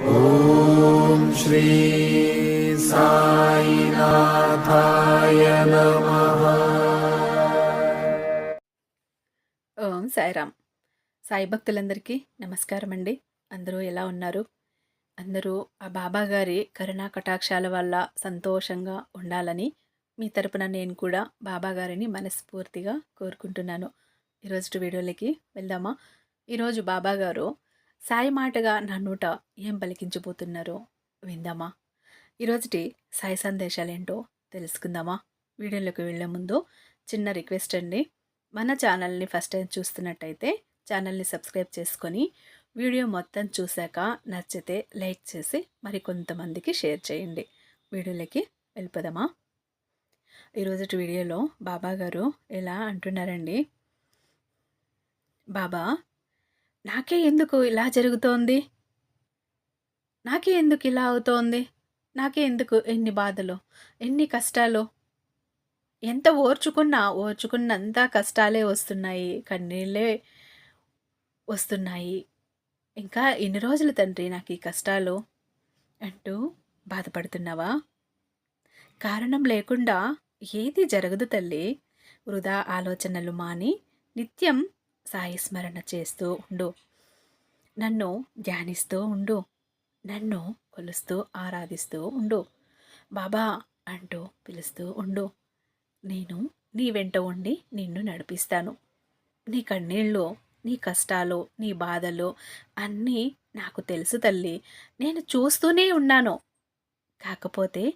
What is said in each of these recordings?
ॐ श्री साईनाथाय नमः ఓం సాయిరామ్ సాయి భక్తులందరికీ నమస్కారం అండి అందరూ ఎలా ఉన్నారు అందరూ ఆ బాబా గారి కరుణా కటాక్షాల వల్ల సంతోషంగా ఉండాలని మీ తరపున నేను కూడా బాబా గారిని మనస్ఫూర్తిగా కోరుకుంటున్నాను ఈరోజు వీడియోలకి వెళ్దామా ఈరోజు బాబా గారు సాయి మాటగా నా నోట ఏం పలికించబోతున్నారో విందామా? ఈరోజుటి సాయి సందేశాలేంటో తెలుసుకుందామా? వీడియోలోకి వెళ్ళే ముందు చిన్న రిక్వెస్ట్ అండి. మన ఛానల్ని ఫస్ట్ టైం చూస్తున్నట్టయితే ఛానల్ని సబ్స్క్రైబ్ చేసుకొని వీడియో మొత్తం చూశాక నచ్చితే లైక్ చేసి మరి కొంతమందికి షేర్ చేయండి. వీడియోలోకి వెళ్ళిపోదామా? ఈరోజు వీడియోలో బాబా గారు ఎలా అంటున్నారండి? బాబా నాకే ఎందుకు ఇలా జరుగుతోంది? నాకే ఎందుకు ఇలా అవుతోంది? నాకే ఎందుకు ఎన్ని బాధలు ఎన్ని కష్టాలు? ఎంత ఓర్చుకున్నా ఓర్చుకున్నంత కష్టాలే వస్తున్నాయి కన్నీళ్ళే వస్తున్నాయి. ఇంకా ఎన్ని రోజులు తండ్రి నాకు ఈ కష్టాలు అంటూ బాధపడుతున్నావా? కారణం లేకుండా ఏది జరగదు తల్లి. వృధా ఆలోచనలు మాని నిత్యం సాయి స్మరణ చేస్తూ ఉండు. నన్ను ధ్యానిస్తూ ఉండు. నన్ను కొలుస్తూ ఆరాధిస్తూ ఉండు. బాబా అంటూ పిలుస్తూ ఉండు. నేను నీ వెంట ఉండి నిన్ను నడిపిస్తాను. నీ కన్నీళ్ళు నీ కష్టాలు నీ బాధలు అన్నీ నాకు తెలుసు తల్లి. నేను చూస్తూనే ఉన్నాను. కాకపోతే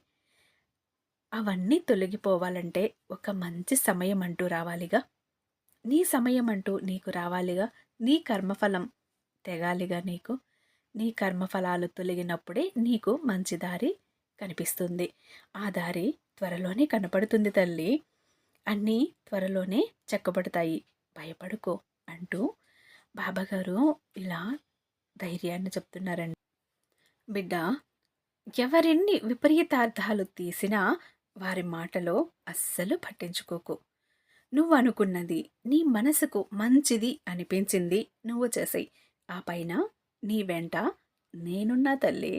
అవన్నీ తొలగిపోవాలంటే ఒక మంచి సమయం అంటూ రావాలిగా. నీ సమయం అంటూ నీకు రావాలిగా. నీ కర్మఫలం తెగాలిగా నీకు. నీ కర్మఫలాలు తొలగినప్పుడే నీకు మంచి దారి కనిపిస్తుంది. ఆ దారి త్వరలోనే కనపడుతుంది తల్లి. అన్నీ త్వరలోనే చెక్కబడతాయి. భయపడుకో అంటూ బాబాగారు ఇలా ధైర్యాన్ని చెప్తున్నారండి. బిడ్డ ఎవరెన్ని విపరీతార్థాలు తీసినా వారి మాటలో అస్సలు పట్టించుకోకు. నువ్వు అనుకున్నది నీ మనసుకు మంచిది అనిపించింది నువ్వు చేసాయి. ఆ పైన నీ వెంట నేనున్నా తల్లి.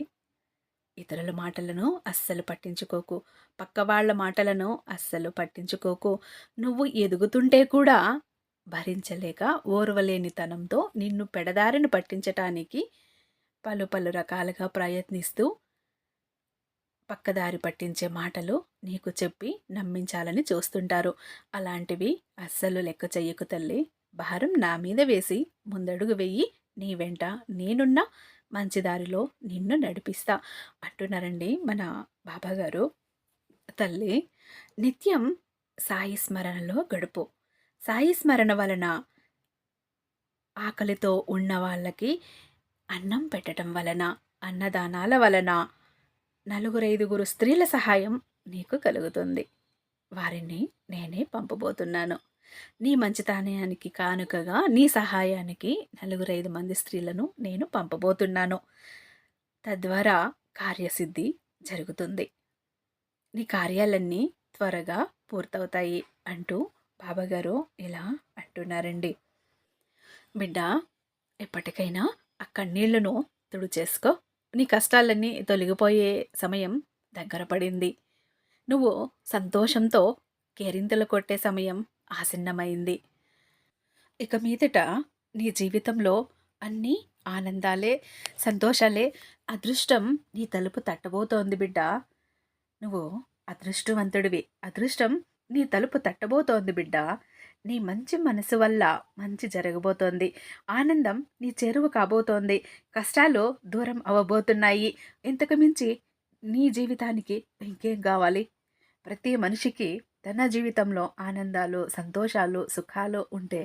ఇతరుల మాటలను అస్సలు పట్టించుకోకు. పక్కవాళ్ళ మాటలను అస్సలు పట్టించుకోకు. నువ్వు ఎదుగుతుంటే కూడా భరించలేక ఓర్వలేనితనంతో నిన్ను పెడదారిని పట్టించటానికి పలు పలు రకాలుగా ప్రయత్నిస్తూ పక్కదారి పట్టించే మాటలు నీకు చెప్పి నమ్మించాలని చూస్తుంటారు. అలాంటివి అస్సలు లెక్క చెయ్యకు తల్లి. భారం నా మీద వేసి ముందడుగు వెయ్యి నీ వెంట నేనున్నా మంచి దారిలో నిన్ను నడిపిస్తా అంటున్నారండి మన బాబాగారు. తల్లి నిత్యం సాయి స్మరణలో గడుపు. సాయి స్మరణ వలన ఆకలితో ఉన్న వాళ్ళకి అన్నం పెట్టడం వలన అన్నదానాల వలన నలుగురైదుగురు స్త్రీల సహాయం నీకు కలుగుతుంది. వారిని నేనే పంపబోతున్నాను. నీ మంచితనానికి కానుకగా నీ సహాయానికి నలుగురైదు మంది స్త్రీలను నేను పంపబోతున్నాను. తద్వారా కార్యసిద్ధి జరుగుతుంది. నీ కార్యాలన్నీ త్వరగా పూర్తవుతాయి అంటూ బాబాగారు ఇలా అంటున్నారండి. బిడ్డ ఎప్పటికైనా ఆ కన్నీళ్ళను తుడిచేసుకో. నీ కష్టాలన్నీ తొలగిపోయే సమయం దగ్గర పడింది. నువ్వు సంతోషంతో కేరింతలు కొట్టే సమయం ఆసన్నమైంది. ఇక మీదట నీ జీవితంలో అన్నీ ఆనందాలే సంతోషాలే అదృష్టం నీ తలుపు తట్టబోతోంది బిడ్డ. నువ్వు అదృష్టవంతుడివి. అదృష్టం నీ తలుపు తట్టబోతోంది బిడ్డ. నీ మంచి మనసు వల్ల మంచి జరగబోతోంది. ఆనందం నీ చెరువు కాబోతోంది. కష్టాలు దూరం అవ్వబోతున్నాయి ఇంతకు మించి నీ జీవితానికి ఇంకేం కావాలి? ప్రతి మనిషికి తన జీవితంలో ఆనందాలు సంతోషాలు సుఖాలు ఉంటే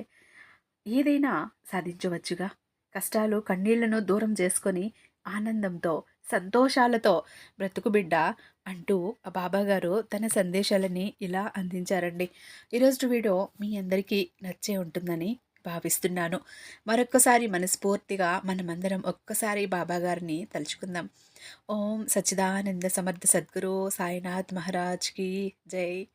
ఏదైనా సాధించవచ్చుగా. కష్టాలు కన్నీళ్ళను దూరం చేసుకొని ఆనందంతో సంతోషాలతో బ్రతుకు బిడ్డ అంటూ ఆ బాబాగారు తన సందేశాలని ఇలా అందించారండి. ఈరోజు వీడియో మీ అందరికీ నచ్చే ఉంటుందని భావిస్తున్నాను. మరొక్కసారి మనస్ఫూర్తిగా మనమందరం ఒక్కసారి బాబాగారిని తలుచుకుందాం. ఓం సచ్చిదానంద సమర్థ సద్గురు సాయినాథ్ మహారాజ్కి జై.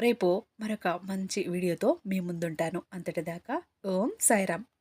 రేపు మరొక మంచి వీడియోతో మీ ముందుంటాను. అంతటిదాకా ఓం సాయిరామ్.